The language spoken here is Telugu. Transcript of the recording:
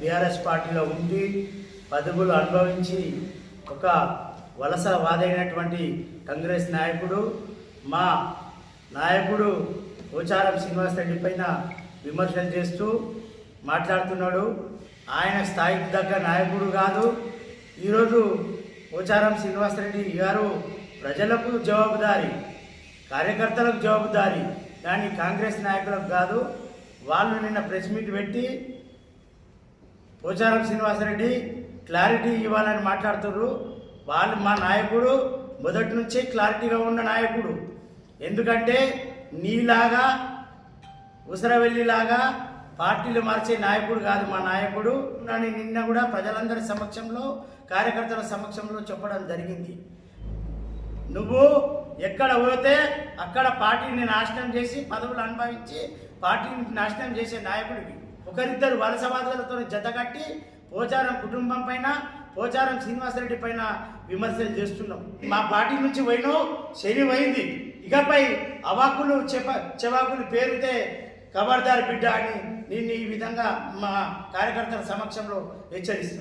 బీఆర్ఎస్ పార్టీలో ఉండి పదవులు అనుభవించి ఒక వలస వాదైనటువంటి కాంగ్రెస్ నాయకుడు మా నాయకుడు పోచారం శ్రీనివాస్ రెడ్డి పైన విమర్శలు చేస్తూ మాట్లాడుతున్నాడు. ఆయన స్థాయికి తగ్గ నాయకుడు కాదు. ఈరోజు పోచారం శ్రీనివాస్ రెడ్డి గారు ప్రజలకు జవాబుదారీ కార్యకర్తలకు జవాబుదారీ కానీ కాంగ్రెస్ నాయకులకు కాదు. వాళ్ళు నిన్న ప్రెస్ మీట్ పెట్టి పోచారం శ్రీనివాసరెడ్డి క్లారిటీ ఇవ్వాలని మాట్లాడుతున్నారు వాళ్ళు మా నాయకుడు మొదటి నుంచే క్లారిటీగా ఉన్న నాయకుడు. ఎందుకంటే నీలాగా ఉసరవెల్లిలాగా పార్టీలు మార్చే నాయకుడు కాదు మా నాయకుడు. అని నిన్న కూడా ప్రజలందరి సమక్షంలో కార్యకర్తల సమక్షంలో చెప్పడం జరిగింది. నువ్వు ఎక్కడ పోతే అక్కడ పార్టీని నాశనం చేసి పదవులు అనుభవించి పార్టీని నాశనం చేసే నాయకుడివి. ఒకరిద్దరు వలసవాదులతో జతగట్టి పోచారం కుటుంబం పైన పోచారం శ్రీనివాసరెడ్డి పైన విమర్శలు చేస్తున్నాం. మా పార్టీ నుంచి పోయినో శని పోయింది. ఇకపై అవాకులు చెప చెవాకులు పేరుతే ఖబర్దార్ బిడ్డ అని నేను ఈ విధంగా మా కార్యకర్తల సమక్షంలో హెచ్చరిస్తున్నాను